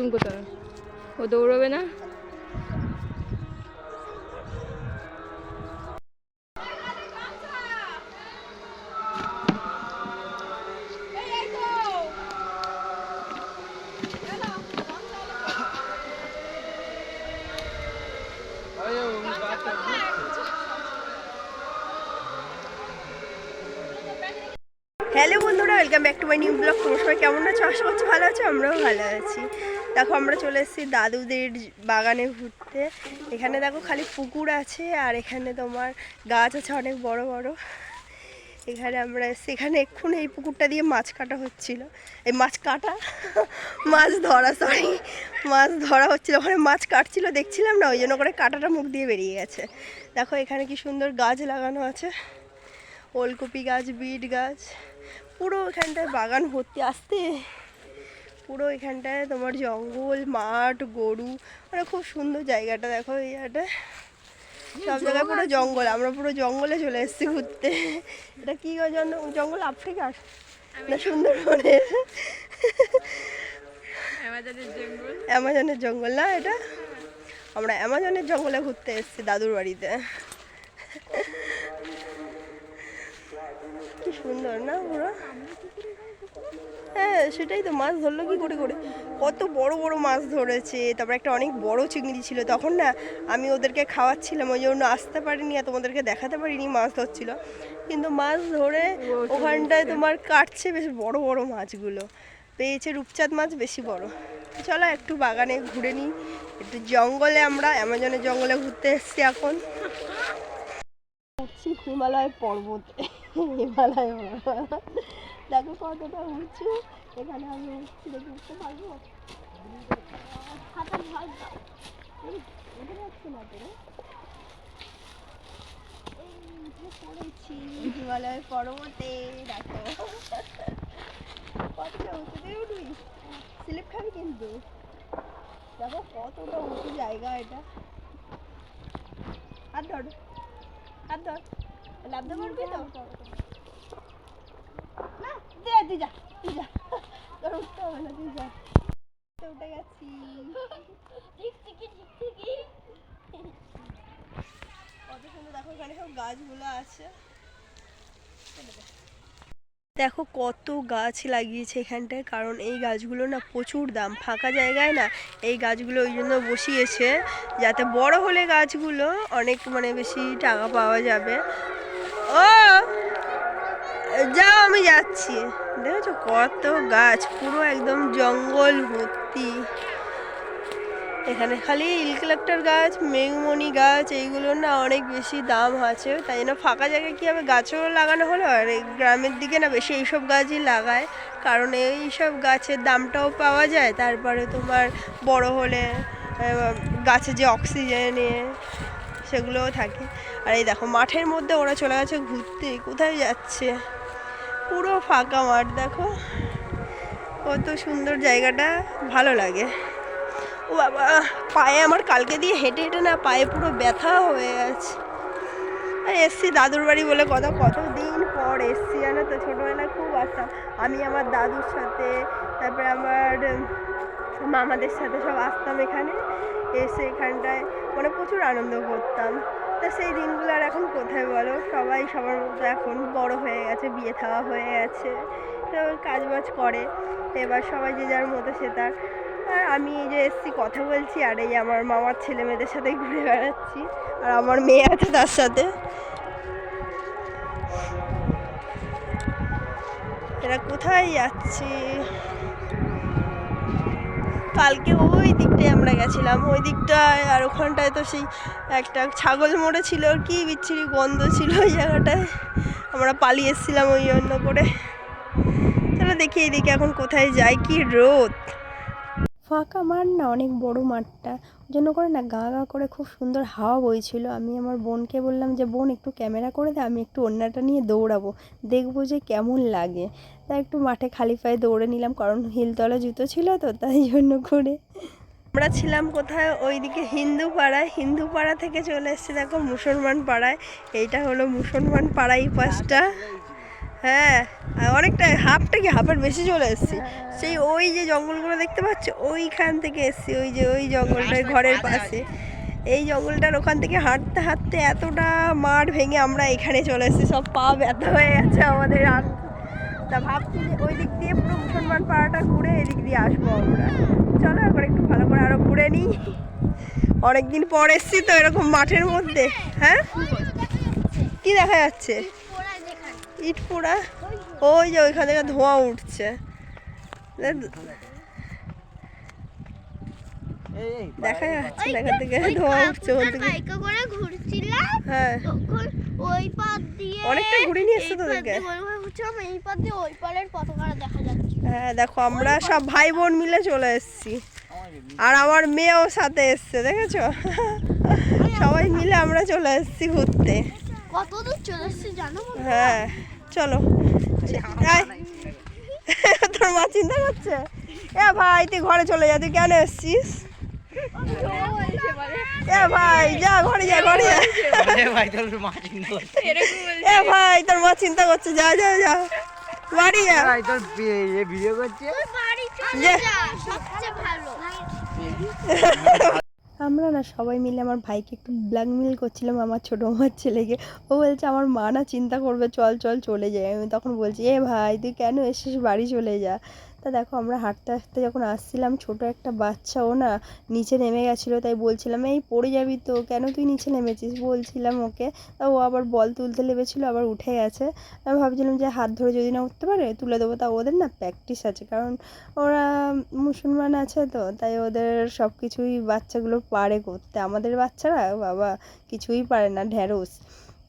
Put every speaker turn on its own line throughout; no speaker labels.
নতুন কোথাও ও দৌড়বে না।
হ্যালো বন্ধুরা, welcome back to my new vlog. তোমার সবাই কেমন আছো? আশা করছি ভালো আছো, আমরাও ভালো আছি। দেখো, আমরা চলে এসেছি দাদুদের বাগানে ঘুরতে। এখানে দেখো খালি পুকুর আছে, আর এখানে তোমার গাছ আছে অনেক বড় বড়। এখানে আমরা এসেছি। এখানে এক্ষুনি এই পুকুরটা দিয়ে মাছ কাটা হচ্ছিল। এই মাছ কাটা? মাছ ধরা সরি মাছ ধরা হচ্ছিল। ওখানে মাছ কাটছিল, দেখছিলাম না, ওই জন্য করে কাটাটা মুখ দিয়ে বেরিয়ে গেছে। দেখো, এখানে কি সুন্দর গাছ লাগানো আছে। ওলকপি গাছ, বিট গাছ। পুরো এখানটায় বাগান ভর্তি। আসতে পুরো এখানটায় তোমার জঙ্গল মাঠ গরু মানে খুব সুন্দর জায়গাটা দেখো এই জায়গাটা। সব জায়গায় পুরো জঙ্গল আমরা পুরো জঙ্গলে চলে এসেছি ঘুরতে। এটা কি জঙ্গল? আফ্রিকার? না সুন্দরবনের? অ্যামাজনের জঙ্গল। না এটা? আমরা অ্যামাজনের জঙ্গলে ঘুরতে এসেছি দাদুর বাড়িতে। কি সুন্দর, না পুরো হ্যাঁ সেটাই তো, মাছ ধরলো কি করে করে। কত বড় বড় মাছ ধরেছে, তারপর একটা অনেক বড় চিংড়ি ছিল। তখন না, আমি ওদেরকে খাওয়াচ্ছিলাম, ওই জন্য আসতে পারিনি আর তোমাদেরকে দেখাতে পারিনি মাছ ধরছিল। কিন্তু মাছ ধরে ওখানটায় তোমার কাটছে বেশ বড় বড় মাছগুলো। পেয়েছে রূপচাঁদ মাছ, বেশি বড়। চলো একটু বাগানে ঘুরে নিই। একটু জঙ্গলে আমরা, অ্যামাজনের জঙ্গলে ঘুরতে এসেছি এখন। হিমালয় পর্বতে। হিমালয়। দেখো কতটা উঁচু। এখানে আমি উঠছি দেখে উঠতে পারব? দাও। এই, উঠে না তো পড়েছি হিমালয় পর্বতে দেখো। কতটা উঁচু তুই উঠবি? স্লিপ খাবি কিন্তু। দেখো কতটা উঁচু জায়গা এটা। হাত ধর হাত ধর। লাভতে পারবি তো? দে তুই যা তুই যা। তোর উঠতে হবে না তুই যা। উঠে গেছি। কত সুন্দর দেখো এখানে সব গাছগুলো আছে। দেখো কত গাছ লাগিয়েছে এখানটায় কারণ এই গাছগুলো না প্রচুর দাম ফাঁকা জায়গায় না এই গাছগুলো ওই জন্য বসিয়েছে যাতে বড় হলে গাছগুলো অনেক মানে বেশি টাকা পাওয়া যাবে। ও! যাও, আমি যাচ্ছি। দেখেছ কত গাছ, পুরো একদম জঙ্গল ভর্তি। এখানে খালি ইলকালেক্টর গাছ, মেঘমণি গাছ এইগুলোর না অনেক বেশি দাম আছে। তাই জন্য ফাঁকা জায়গায় কী হবে, গাছও লাগানো হলো? আর এই গ্রামের দিকে না বেশি এইসব গাছই লাগায়। কারণ এইসব গাছের দামটাও পাওয়া যায়। তারপরে তোমার বড় হলে গাছে যে অক্সিজেন সেগুলোও থাকে। আর এই দেখো, মাঠের মধ্যে ওরা চলে গেছে ঘুরতে। কোথায় যাচ্ছে? পুরো ফাঁকা মাঠ, দেখো। কত সুন্দর জায়গাটা, ভালো লাগে। ও বাবা, পায়ে আমার কালকে দিয়ে হেঁটে হেঁটে না পায়ে পুরো ব্যথা হয়ে গেছে। আর এসছি দাদুর বাড়ি বলে কথা, কতদিন পর এসছি জানো তো? ছোটোবেলায় খুব আসতাম। আমি আমার দাদুর সাথে, তারপরে আমার মামাদের সাথে সব আসতাম এখানে। এসে এখানটায় মানে প্রচুর আনন্দ করতাম। তা সেই দিনগুলো আর এখন কোথায় বলো? সবাই সবার মতো এখন বড় হয়ে গেছে, বিয়ে থাওয়া হয়ে গেছে কাজ বাজ করে। এবার সবাই যে যার মতো সে তার। আর আমি এই যে এসছি, কথা বলছি, আর এই আমার মামার ছেলে মেয়েদের সাথে ঘুরে বেড়াচ্ছি। আর আমার মেয়ে আছে তার সাথে। এরা কোথায় যাচ্ছে? কালকে ওই দিকটায় আমরা গেছিলাম। ওই দিকটায় আর ওখানটায় তো সেই একটা ছাগল মোড়ে ছিল কি বিচ্ছিরি গন্ধ ছিল ওই জায়গাটায়। আমরা পালিয়ে এসেছিলাম ওই জন্য করে। চলো দেখি এইদিকে এখন কোথায় যাই কি রোদ। ফাঁকা মাঠ না, অনেক বড় মাঠটা। ওই জন্য করে না গা গা করে খুব সুন্দর হাওয়া বইছিল। আমি আমার বোনকে বললাম যে, বোন, একটু ক্যামেরা করে দে, আমি একটু অন্যটা নিয়ে দৌড়াবো। দেখব যে কেমন লাগে। তাই একটু মাঠে খালি পায়ে দৌড়ে নিলাম, কারণ হিলতলা জুতো ছিল তো, তাই জন্য করে। আমরা ছিলাম কোথায়? ওইদিকে হিন্দু পাড়ায় হিন্দু পাড়া থেকে চলে এসেছি, দেখো মুসলমান পাড়ায় এইটা হলো মুসলমান পাড়া এই পাশটা। হ্যাঁ অনেকটা হাফটা কি হাফের বেশি চলে এসেছি। সেই ওই যে জঙ্গলগুলো দেখতে পাচ্ছ ওইখান থেকে এসেছি ওই যে ওই জঙ্গলটার ঘরের পাশে। এই জঙ্গলটার ওখান থেকে হাঁটতে হাঁটতে এতটা মাঠ ভেঙে আমরা এখানে চলে এসেছি। সব পা ব্যথা হয়ে গেছে আমাদের আর। তা ভাবছি যে ওই দিক দিয়ে পুরো মুসলমান পাড়াটা ঘুরে এদিক দিয়ে আসব আমরা। চলো একবার একটু ভালো করে আরও ঘুরে নিই। অনেকদিন পর এসছি তো এরকম মাঠের মধ্যে। হ্যাঁ। কি দেখা যাচ্ছে? ইট পোড়া। ওই যে ওইখান থেকে ধোঁয়া উঠছে। দেখা। যাচ্ছে এখান থেকে ধোঁয়া উঠছে ওখান থেকে
করে ঘুরছিলাম।
হ্যাঁ।
ওই পার দিয়ে
অনেকটা ঘুরে নিয়ে এসছো তোদেরকে।
হয় ঘুরছিলাম, এই পার দিয়ে ওই পারের পতাকাটা দেখা যাচ্ছে।
হ্যাঁ দেখো আমরা সব ভাই বোন মিলে চলে এসেছি। আর আমার মেয়েও সাথে এসছে দেখেছ? সবাই মিলে আমরা চলে এসেছি ঘুরতে।
কত দূর চলে এসেছি জানো
হ্যাঁ। চলো। তোর মা চিন্তা করছে? এ ভাই তুই ঘরে চলে যা তুই কেন এসছিস? এ ভাই যা ঘরে যা ঘরে যা।
ভাই তোর মা চিন্তা করছে।
এ ভাই তোর মা চিন্তা করছে যা যা যা। বাড়ি যা।
ভাই তোর ভিডিও করছে?
বাড়ি চলে
যা
সবচেয়ে ভালো।
আমরা না সবাই মিলে আমার ভাইকে একটু ব্ল্যাকমেল করছিলাম আমার ছোটো মার ছেলেকে। ও বলছে, আমার মা না চিন্তা করবে, চল চল, চলে যায় আমি তখন বলছি, এ ভাই, তুই কেন এসেছিস? বাড়ি চলে যা। তা দেখো আমরা হাঁটতে হাঁটতে যখন আসছিলাম, ছোট একটা বাচ্চা ও না নিচে নেমে গেছিল, তাই বলছিলাম, এই পড়ে যাবি তো, কেন তুই নিচে নেমেছিস? বলছিলাম ওকে। তা ও আবার বল তুলতে লেগেছিলো আবার উঠে গেছে। আমি ভাবছিলাম যে হাত ধরে যদি না উঠতে পারে, তুলে দেবো। তা ওদের না প্র্যাকটিস আছে, কারণ ওরা মুসলমান আছে তো, তাই ওদের সব কিছুই বাচ্চাগুলো পারে করতে। আমাদের বাচ্চারা, বাবা, কিছুই পারে না, ঢ্যাঁড়স।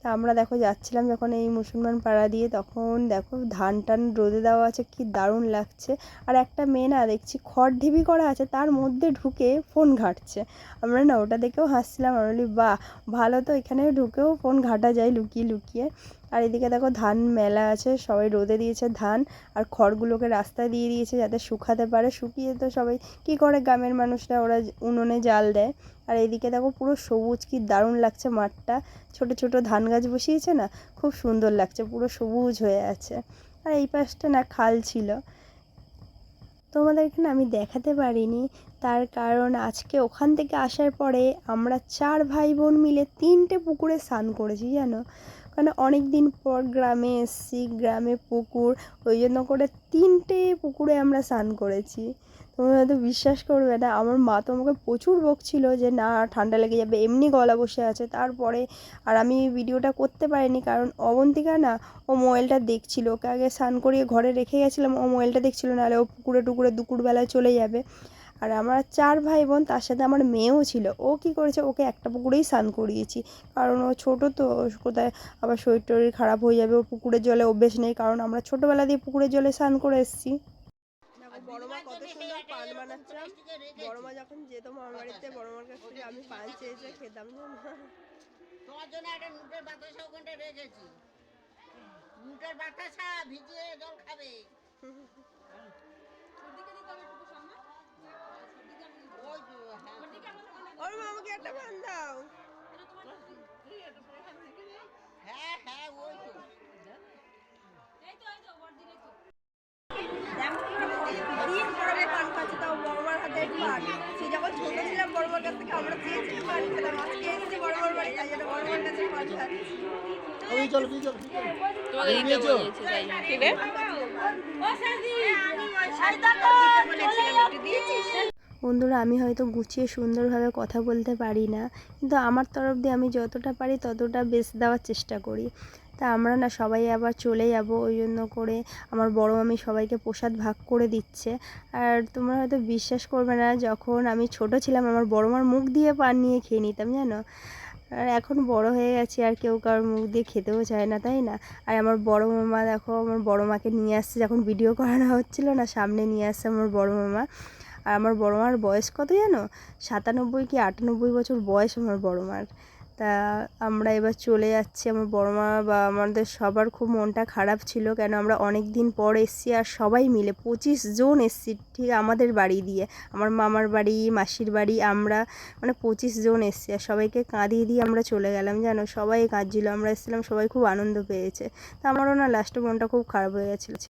তা আমরা দেখো যাচ্ছিলাম যখন এই মুসলমান পাড়া দিয়ে, তখন দেখো ধান টান রোদে দেওয়া আছে, কি দারুণ লাগছে। আর একটা মেয়ে না দেখছি খড় ঢিবি করা আছে, তার মধ্যে ঢুকে ফোন ঘাঁটছে। আমরা না ওটা দেখেও হাসছিলাম, আমরা বলি, বাহ, ভালো তো এখানে ঢুকেও ফোন ঘাটা যায় লুকিয়ে লুকিয়ে। আর এদিকে দেখো ধান মেলা আছে, সবাই রোদে দিয়েছে ধান আর খড়গুলোকে রাস্তায় দিয়ে দিয়েছে যাতে শুকাতে পারে। শুকিয়ে তো সবাই, কি করে গ্রামের মানুষরা ওরা উনুনে জাল দেয়? আর এইদিকে দেখো পুরো সবুজ, কি দারুণ লাগছে মাঠটা। ছোট ছোট ধান গাছ বসিয়েছে না, খুব সুন্দর লাগছে, পুরো সবুজ হয়ে আছে। আর এই পাশটা না খাল ছিল। তোমাদেরকে না আমি দেখাতে পারিনি, তার কারণ আজকে ওখান থেকে আসার পরে আমরা চার ভাই বোন মিলে তিনটে পুকুরে স্নান করেছি, জানো? কারণ অনেক দিন পর গ্রামে এসেছি, গ্রামে পুকুর, ওই জন্য করে তিনটে পুকুরে আমরা স্নান করেছি। তুমি হয়তো বিশ্বাস করবে না, আমার মা তো আমাকে প্রচুর বকছিল যে না, ঠান্ডা লেগে যাবে, এমনি গলা বসে আছে। তারপরে আর আমি ভিডিওটা করতে পারিনি কারণ অবন্তিকা না, ও মোবাইলটা দেখছিল। ওকে আগে স্নান করিয়ে ঘরে রেখে গেছিলাম, ও মোবাইলটা দেখছিল, নাহলে ও পুকুরে টুকুরে দুপুরবেলায় চলে যাবে। আর আমার চার ভাই বোন তার সাথে আমার মেয়েও ছিল। ও কি করেছে? ওকে একটা পুকুরেই স্নান করিয়েছি। কারণ ও ছোটো তো ও কোথায় আবার শরীর টরীর খারাপ হয়ে যাবে ও পুকুরের জলে অভ্যেস নেই। কারণ আমরা ছোটোবেলা দিয়ে পুকুরের জলে স্নান করে এসেছি। বড় মা কত সুন্দর পান বানাচ্ছিলাম বড় মা যখন যেত মামার বাড়িতে বড় মার কাছ থেকে আমি পান চেয়েছে খেতাম না
তোমার জন্য একটা নুটের বাতাসা ওখানটা রেখেছি নুটের বাতাসা ভিজিয়ে জল খাবে।
ওর মা আমাকে একটা পান দাও।
হ্যাঁ হ্যাঁ ওই তো।
দিন পরে পান খাচ্ছি তাও বড় মার হাতের পান। সে যখন ছোট ছিলাম বড় মার কাছ থেকে আমরা চেয়েছি পান খেতাম আজকে এসেছি বড় মার বাড়ি তাই জন্য বড় কাছে পান খাচ্ছি।
বলেছে কি রে?
বন্ধুরা, আমি হয়তো গুছিয়ে সুন্দরভাবে কথা বলতে পারি না, কিন্তু আমার তরফ দিয়ে আমি যতটা পারি ততটা বেশ দেওয়ার চেষ্টা করি। তা আমরা না সবাই আবার চলে যাব, ওই জন্য করে আমার বড় মামি সবাইকে প্রসাদ ভাগ করে দিচ্ছে। আর তোমরা হয়তো বিশ্বাস করবে না, যখন আমি ছোট ছিলাম, আমার বড় মার মুখ দিয়ে পান নিয়ে খেয়ে নিতাম, জানো? আর এখন বড় হয়ে গেছি, আর কেউ কারোর মুখ দিয়ে খেতেও চায় না, তাই না? আর আমার বড় মামা দেখো, আমার বড় মাকে নিয়ে আসছে, যখন ভিডিও করানো হচ্ছিল না, সামনে নিয়ে আসছে আমার বড় মামা। আর আমার বড় মার বয়স কত জানো? সাতানব্বই কি আটানব্বই বছর বয়স আমার বড় মার। তা আমরা এবার চলে যাচ্ছি আমার বড় মা বা আমাদের সবার খুব মনটা খারাপ ছিল কেন আমরা অনেক দিন পর এসছি আর সবাই মিলে পঁচিশ জন এসছি ঠিক আমাদের বাড়ি দিয়ে। আমার মামার বাড়ি, মাসির বাড়ি আমরা মানে পঁচিশ জন এসছি আর সবাইকে কাঁদিয়ে দিয়ে আমরা চলে গেলাম জানো? সবাই কাঁদছিল, আমরা এসেছিলাম, সবাই খুব আনন্দ পেয়েছে। তা আমারও না লাস্টে মনটা খুব খারাপ হয়ে গেছিল।